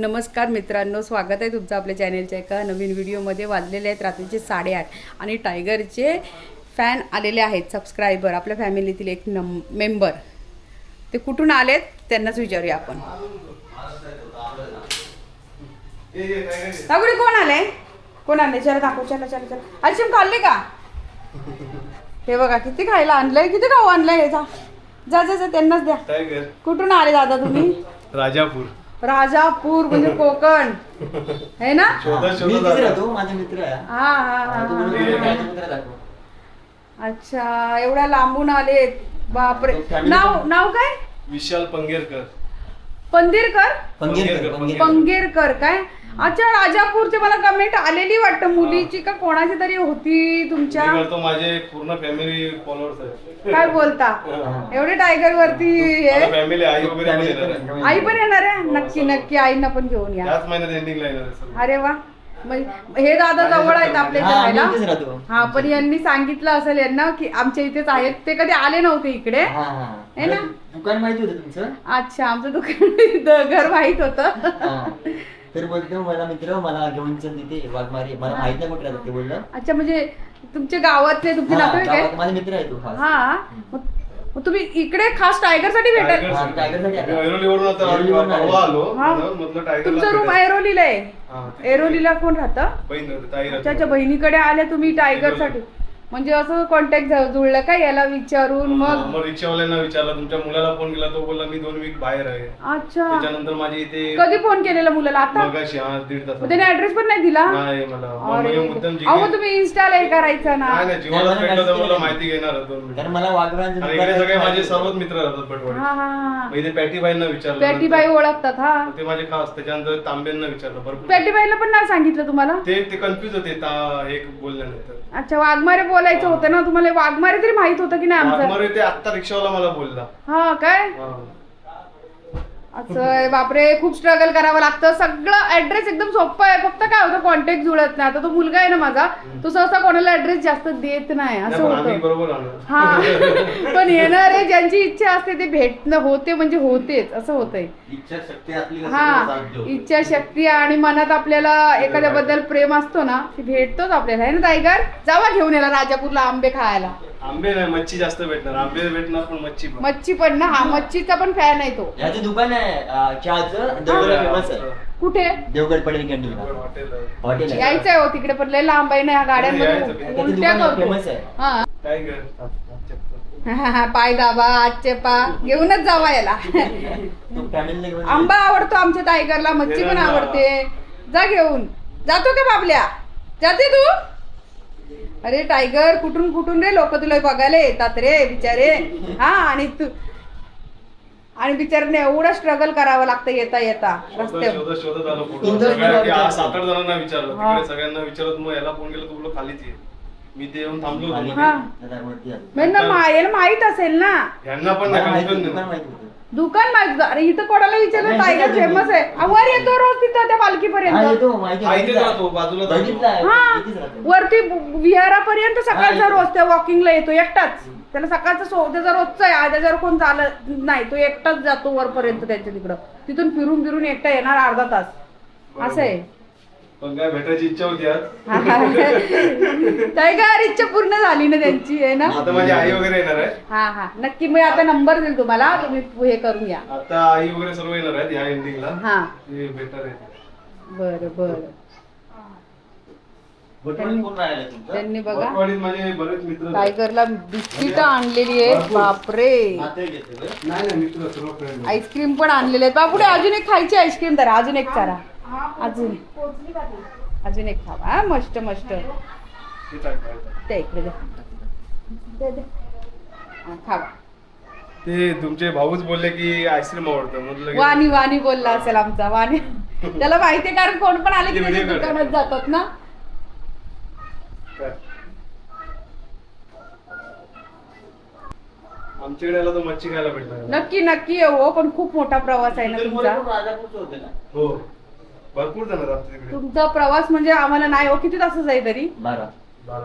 नमस्कार मित्रांनो स्वागत आहे तुमचं आपल्या चॅनेलच्या एका नवीन व्हिडिओमध्ये. वाजलेले आहेत रात्रीचे साडेआठ आणि टायगरचे फॅन आलेले आहेत सबस्क्रायबर आपल्या फॅमिलीतील एक नम मेंबर ते कुठून आलेत त्यांनाच विचारूया आपण. दाखवडी कोण आले? कोण आले? चला दाखव चला चला चला. आयशिम खाल्ले का? हे बघा किती खायला आणलंय किती खाऊ आणलंय? हे जा जा जा त्यांनाच द्या. कुठून आले दादा तुम्ही? राजापूर. राजापूर म्हणजे कोकण. है ना? शोधा मी शोधा तिथे दादा. राहतो माझा मित्र आहे. हा हा हा, तू हा. म्हणून हा. माझा मित्र दाखव. अच्छा एवढ्या लांबून आलेत. बापरे. तो family नाव नाव काय? विशाल पंगेरकर. पंदिरकर पंगेरकर, पंगेरकर. पंगेरकर काय? अच्छा राजापूरचे मला कमेंट आलेली वाटतं. मुलीची का कोणाची तरी होती तुमच्या? मी करतो माझे पूर्ण फॅमिली फॉलोअर्स आहेत. काय बोलता? एवढे टायगर वरती हे? फॅमिली आई वगैरे पण येणार आहे. आई पण येणार आहे? नक्की नक्की आईंना पण घेऊन या. याच महिन्यात एंडिंगला येणार आहे सर्व. अरे वा. म्हणजे हे दादा जवळ आहेत आपल्या इथे हा, इथेच राहतो. हा पण यांनी सांगितलं असेल यांना की आमच्या इथेच आहेत. ते कधी आले नव्हते इकडे. हा हा. है ना? दुकान माहिती होतं तुमचं? अच्छा आमचं दुकान घर माहीत होतं. हा. तर बोलतो मला मित्र मला घेऊन चल तिथे वाघमारी मला माहीत नाही कुठे राहतात ते बोललं. अच्छा म्हणजे तुमच्या गावातले तुमचे हा, नातेवाईक गावात आहे माझा मित्र आहे तो खास. हा. मग मग तुम्ही इकडे खास टायगरसाठी भेटाल. टायगर हा, साठी. टायगरसाठी आला. मी ऐरोलीवरून आता ऐरोलीवरून आलो. परवा आलो हा. म्हणून म्हटलं टायगरला तुमचं रूम. एरोलीला आहे. हा, एरोलीला कोण राहतं? अच्छा बहिणीकडे आले तुम्ही टायगरसाठी म्हणजे असं कॉन्टॅक्ट जुळलं का याला विचारून हा, मग? मग रिक्षावाल्यांना विचारलं तुमच्या मुलाला फोन केला तो बोलला मी दोन वीक बाहेर आहे. अच्छा. त्याच्यानंतर माझी इथे कधी फोन केलेला मुलाला? आता? मगाशी हा दीड तास मग त्याने ऍड्रेस पण नाही दिला? नाही मला. मग अरे मी मुद्दाम अहो तुम्ही इन्स्टाला हे करायचं ना. नाही नाही जीवाला नाही, भेटलं तर नाही, मला नाही. माहिती घेणार मला वाघरांचं आणि दुकान इकडे सगळे. माझे सर्वच मित्र राहतात पटवाडी हा हा हा. मग इथे पॅटीबाईंना विचारलं. पॅटीबाई नंतर. ओळखतात हा. मग ते माझे खास त्याच्यानंतर तांब्यांना विचारलं. भरपूर पॅटीबाईला पण नाही सांगितलं तुम्हाला? ते ते कन्फ्युज होते ता एक बोलल्यानंतर. अच्छा वाघमारे बोलायचं होतं ना तुम्हाला वाघमारे तरी माहीत होतं की नाही आमचं? वाघमारे ते आत्ता रिक्षावाला मला बोलला. हा काय? हा. असं बापरे खूप स्ट्रगल करावं लागतं. सगळं ऍड्रेस एकदम सोपं आहे. फक्त काय होतं कॉन्टॅक्ट जुळत नाही. आता तो मुलगा आहे ना माझा तो सहसा कोणाला ऍड्रेस जास्त देत नाही. असं होतं. हा. पण येणारे ज्यांची इच्छा असते ते भेटणं होते म्हणजे होतेच. असं होतंय. इच्छाशक्ती हा. सगळं साध्य होतं. इच्छा शक्ती आणि मनात आपल्याला एखाद्याबद्दल प्रेम असतो ना ते भेटतोच आपल्याला. आहे ना टायगर जावा घेऊन याला राजापूरला आंबे खायला. आंबे नाही मच्छी जास्त भेटणार. आंबे भेटणार पण मच्छी पण. मच्छी पण ना हा मच्छीचा पण फॅन आहे तो. याचं दुकान आहे अं, चहाचं देवगड फेमस आहे. कुठे? देवगड पडेल कॅन्टीनला हॉटेल आहे. हॉटेल आहे. यायचं आहे हो तिकडे पण लय लांब आहे ना ह्या यायचं गाड्यांमध्ये तिकडे. उलट्या दुकान करतो. famous आहे. हा. पाय दाबा आजचे पा घेऊनच जावा याला. तो फॅमिलीला घेऊन आंबा आवडतो आमच्या टायगरला मच्छी पण आवडते. जा घेऊन. जातो का बाबल्या? जाते तू? अरे टायगर कुठून कुठून रे लोक तुला बघायला येतात रे बिचारे हा आणि तू आणि बिचाऱ्याने एवढं स्ट्रगल करावं लागतं येता येता रस्त्यावर शोधत शोधत आलो फोटो इंदोर सगळ्या- जिल्ह्यात की सात आठ जणांना विचारलं हा. तिकडे सगळ्यांना विचारत मग याला फोन केला तू बोललो खालीच ये मी ते येऊन थांबलो हा. म्हणजे ना मा- याला माहीत असेल ना यांना पण नाही माहिती नाही. होतं. दुकान माहीत होतं. अरे इथं कोणाला विचारलं? टायगर फेमस आहे. आ, वर येतो रोज तिथं त्या हा पालखीपर्यंत येतो माहिती हा, इथेच बघितला. राहतो, बाजूला राहतो. बघितला आहे, हा इथेच राहतो. वरती बु- विहारापर्यंत सकाळचा हा, रोज त्या वॉकिंगला येतो एकटाच. त्याला सकाळचा सो त्याचा रोजचा आहे आज त्याच्यावर कोण चालत नाही तो एकटाच जातो वरपर्यंत त्यांच्या तिकडं. तिथून फिरून फिरून एकटा येणार अर्धा तास. असं आहे. पण काय भेटायची इच्छा होती आज. टायगर इच्छा पूर्ण झाली ना त्यांची आहे ना? आता माझी आई वगैरे येणार आहे. हा हा. नक्की मी आता नंबर देईल तुम्हाला तुम्ही हे करून या आता आई वगैरे सर्व येणार आहेत या एंडिंगला हा. ते बेटर आहे बर बर. कोण तुमचं? त्यांनी बघा. वटवाडीत माझे बरेच मित्र आहेत. टायगरला बिस्किट आणलेली आहेत बापरे. नातेवाईक येते होय? नाही नाही मित्र सर्व फ्रेंड आईस्क्रीम पण आणलेले आहेत. बापुढे अजून एक खायची आईस्क्रीम तर अजून एक करा. अजून. अजून एक खावा हा मस्त मस्त. त्या इकडे खावा. ते तुमचे भाऊच बोलले की आईस्क्रीम आवडतं. म्हटलं वाणी वाणी बोलला असेल आमचा वाणी. त्याला माहितीये कारण कोण पण आले की ते त्याच्या. दुकानात जातात ना. काय? आमच्याकडे आला तर मच्छी खायला भेटणार. नक्की नक्की येऊ हो पण खूप मोठा प्रवास आहे ना तुमचा. हो. भरपूर जण तिकडे तुमचा प्रवास म्हणजे आम्हाला नाही हो किती तासाचा आहे तरी? बारा.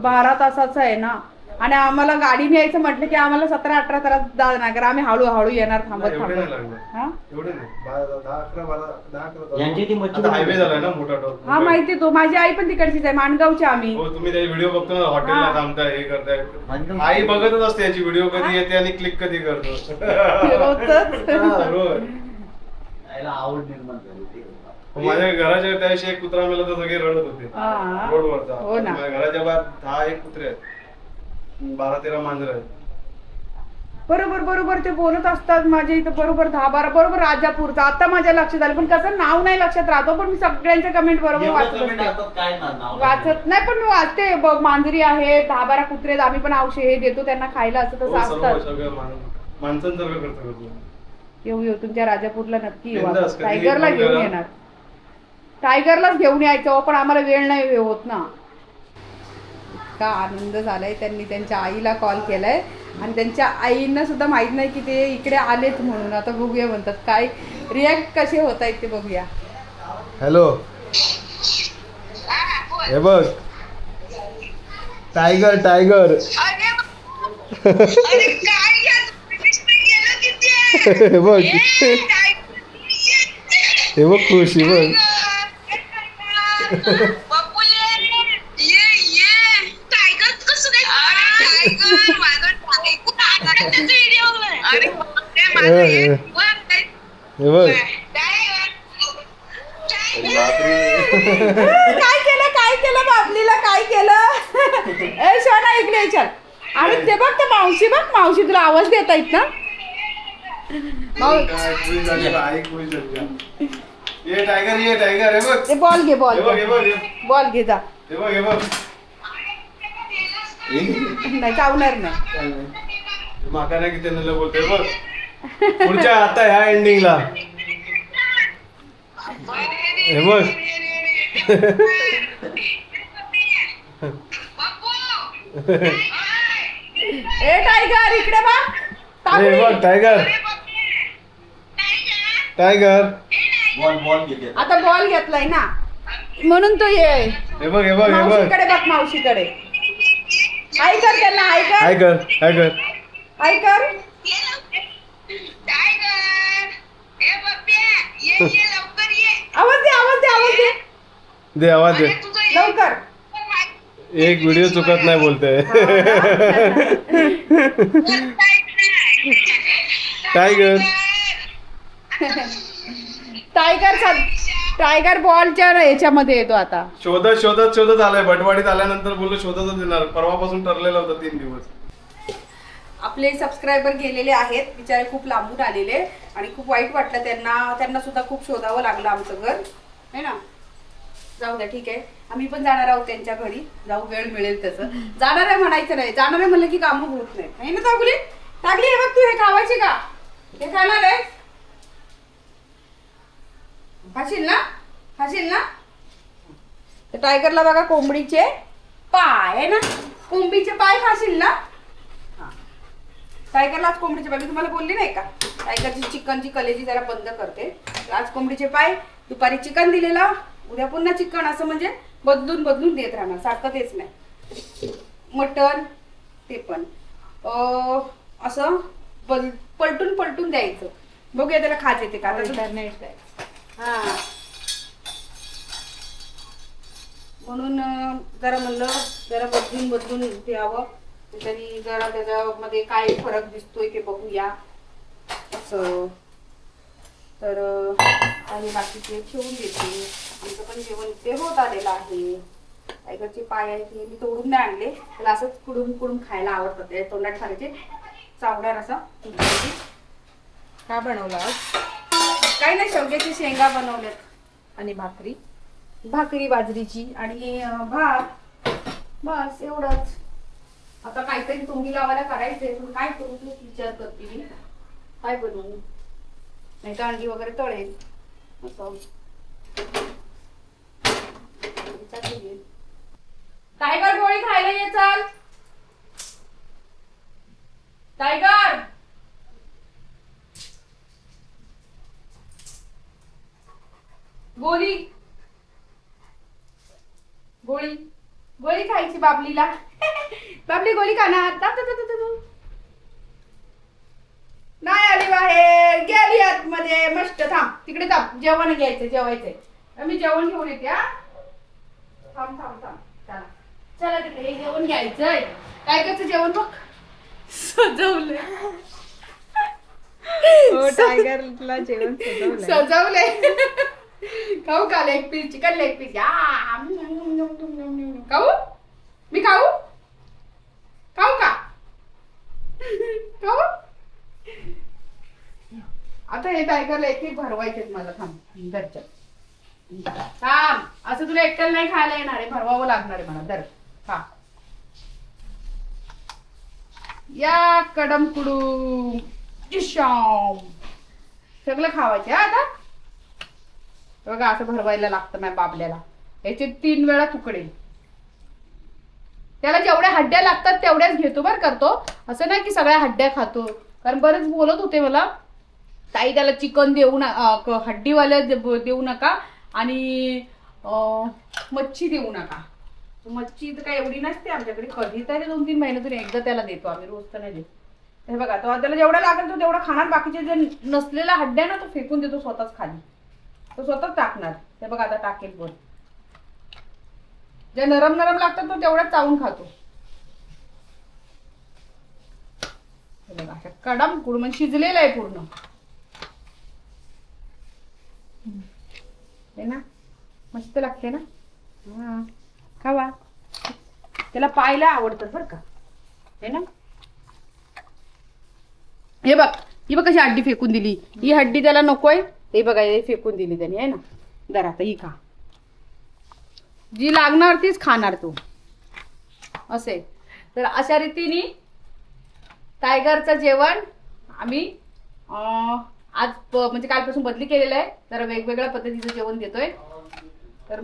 बारा. तासाचा आहे ना? आणि आम्हाला गाडीने यायचं म्हटलं की आम्हाला सतरा अठरा तास जाणार कारण आम्ही हळूहळू येणार थांबत नाही, एवढे नाही थांबत लागणार. हा? एवढे नाही. बारा- दहा अकरा बारा दहा अकरा यांची ती मच्छी आता हायवे झालाय ना मोठा टॉप. हा माहिती तो. माझी आई पण तिकडचीच आहे माणगावची आम्ही. हो तुम्ही त्याचे व्हिडिओ बघतो ना हॉटेलला हा. थांबताय हे करताय. आई बघतच असते याची व्हिडिओ कधी येते आणि क्लिक कधी करतो. रोजच हा, आवड निर्माण झाली. माझ्या घराच्या त्याशी एक कुत्रा मेला तर सगळे रडत होते. हा. रोडवरचा. हो ना. माझ्या घराच्या बाहेर दहा एक कुत्रे आहेत. बारा तेरा मांजर आहेत. बरोबर बरोबर. ते बोलत असतात माझ्या इथं. बरोबर दहा बारा. बरोबर राजापूरचा. आता माझ्या लक्षात आलं. पण कसं नाव नाही लक्षात राहतो. पण मी सगळ्यांच्या कमेंट बरोबर एवढं वाचत comment असते. असतात काय ना नाव वाचत नाही. पण मी वाचते. ब- मांजरी आहे. दहा बारा कुत्रे आहेत, आम्ही पण औषध हे देतो. त्यांना खायला असं तसं हो, सर्व असतात सगळं मान- माणसांसारखं करतो करतो. येऊ येऊ. तुमच्या राजापूरला नक्की येऊ बिनधास्त, आपण. कधी टायगरला घेऊन करा. येणार. टायगरलाच घेऊन यायचं पण आम्हाला वेळ नाही वे- होत ना. इतका आनंद झालाय त्यांनी त्यांच्या आईला कॉल केलाय. आणि त्यांच्या आईंना सुद्धा माहीत नाही की ते इकडे आलेत म्हणून. आता बघूया म्हणतात काय रिॲक्ट कसे होत आहेत ते बघूया. हॅलो हे बघ. टायगर टायगर हे बघ. हे बघ खुश हे बघ. हे बघ. काय केलं काय केलं बाबलीला? काय केलं? ए शोना इकडे चल. अरे ते बघ ते मावशी बघ. मावशी तुला आवाज देत आहेत ना ये टायगर ये टायगर हे बघ. ते बॉल घे बॉल हे बघ हे बघ हे- बॉल घे जा. हे बघ हे बघ. नाही चावणार नाही. माका नाही किती नेलं बोलतोय बघ. पुढच्या आता ह्या एंडिंगला हे बघ. ए टायगर इकडे बघ. हे बघ तांबडी. टायगर टायगर बॉल बॉल घेते. आता बॉल घेतलाय ना. म्हणून तो ये हे बघ हे बघ हे बघ. मावशीकडे बघ मावशीकडे. हाय कर त्यांना हाय हाय कर हाय कर हाय कर आवाज दे आवाज दे आवाज दे. दे आवाज दे. लवकर. एक व्हिडिओ चुकत नाही बोलते टायगर टायगर टायगर बॉलच्या याच्यामध्ये येतो आता. शोधत शोधत शोधत आलाय भटवाडीत आल्यानंतर बोललो शोधतच येणार. परवापासून ठरलेलं होतं तीन दिवस. आपले सबस्क्रायबर गेलेले आहेत. बिचारे खूप लांबून आलेले. आणि खूप वाईट वाटलं त्यांना. त्यांना सुद्धा खूप शोधावं लागलं आमचं घर. है ना? जाऊ द्या ठीक आहे. आम्ही पण जाणार आहोत त्यांच्या घरी. जाऊ वेळ मिळेल तसं जाणार आहे म्हणायचं नाही. जाणार आहे म्हणलं की कामं होत नाही आहे ना तागुली टाकली हे बघ तू. हे खावायचे का? हे खाणार आहे? खाशील ना? खाशील ना? तर टायगरला बघा कोंबडीचे. पाय आहे ना? कोंबडीचे पाय खाशील ना? टायगरला आज कोंबडीचे पाय. मी तुम्हाला बोलली नाही का? टायगरची चिकनची कलेजी जरा बंद करते. आज कोंबडीचे पाय. दुपारी चिकन दिलेला. उद्या पुन्हा चिकन. असं म्हणजे बदलून बदलून देत राहणार. सारखं तेच नाही. मटन ते पण. अं, असं बल पलटून पलटून द्यायचं. बघूया त्याला खाज येते का? हा. म्हणून जरा म्हणलं जरा बदलून बदलून द्यावं त्याच्यानी जरा त्याच्यामध्ये काय फरक दिसतोय ते बघूया. असं. तर आणि बाकीचे ठेवून देते. आमचं पण जेवण ते होत आलेलं आहे. टायगरचे पाय आहेत हे मी तोडून नाही आणले. त्याला असंच कुडून कुडून खायला आवडतं. ते तोंडात खायचे चावणार असा. काय बनवलं आज. काही नाही शेवग्याची शेंगा बनवल्यात. आणि भाकरी. भाकरी बाजरीची आणि भात. बस एवढंच. आता काहीतरी तुम्ही लावायला करायचंय पण काय करू तू विचार करते मी. काय बनवू? नाही तर अंडी वगैरे तळेल. असं. काय टायगर गोळी खायला ये चाल. टायगर! गोळी. गोळी. गोळी खायची बाबलीला. बाबली गोळी खाणार. नाही आली बाहेर. गेली आतमध्ये. मस्त थांब. तिकडे थांब. जेवण घ्यायचं जेवायचंय. मी जेवण घेऊन येते हा. थांब थांब थांब. चला. चला तिकडे. हे जेवण घ्यायचंय. काय करायचं जेवण बघ. सजवलंय. हो टायगरला जेवण सजवलंय. खाऊ का leg piece chicken leg piece खाऊ? मी खाऊ? खाऊ का? खाऊ? आता हे टायगरला एक एक भरवायचे मला थांब दरच्या थांब असं तुला एकट्याला नाही खायला येणार आहे भरवावं लागणार आहे मला दर खा. या कडम कुडू. सगळं खावायचे आता? बघा असं भरवायला लागतं माझ्या बाबल्याला. याचे तीन वेळा तुकडे. त्याला जेवढ्या हड्ड्या लागतात तेवढ्याच घेतो बरं करतो असं नाही की सगळ्या हड्ड्या खातो. कारण बरेच बोलत होते मला ताई त्याला चिकन देऊ नका हड्डीवाल्या देऊ नका आणि मच्छी देऊ नका. मच्छी तर काय एवढी नसते आमच्याकडे. कधी तरी दोन तीन महिन्यातून एकदा त्याला देतो आम्ही रोज तर नाही देत. हे बघा तो त्याला जेवढा लागेल तो तेवढा खाणार. बाकीचे जे नसलेला हड्ड्या ना तो फेकून देतो स्वतःच खाली. तो स्वतःच टाकणार. हे बघा आता टाकेल पण जे नरम नरम लागतात तो तेवढाच चावून खातो. हे बघा अशा कडम कुड म्हणजे शिजलेलं आहे पूर्ण. हे ना मस्त लागते ना? हा खावा. त्याला पाहायला आवडतात बरं का. हे ना? हे बघ ही बघ कशी हड्डी फेकून दिली. ही हड्डी त्याला नकोय. ते बघा हे फेकून दिली त्याने आहे ना? दर आता ही खा. जी लागणार तीच खाणार तू. असे. तर अशा रीतीने टायगरचं जेवण आम्ही आज प- म्हणजे कालपासून बदली केलेलं आहे. तर वेगवेगळ्या पद्धतीचं जेवण देतोय. तर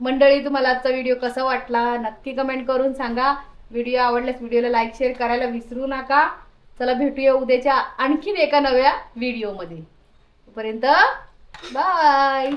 मंडळी तुम्हाला आजचा व्हिडिओ कसा वाटला? नक्की कमेंट करून सांगा. व्हिडिओ आवडल्यास व्हिडिओला लाईक शेअर करायला विसरू नका. चला भेटूया उद्याच्या आणखीन एका नव्या व्हिडिओमध्ये. तोपर्यंत बाय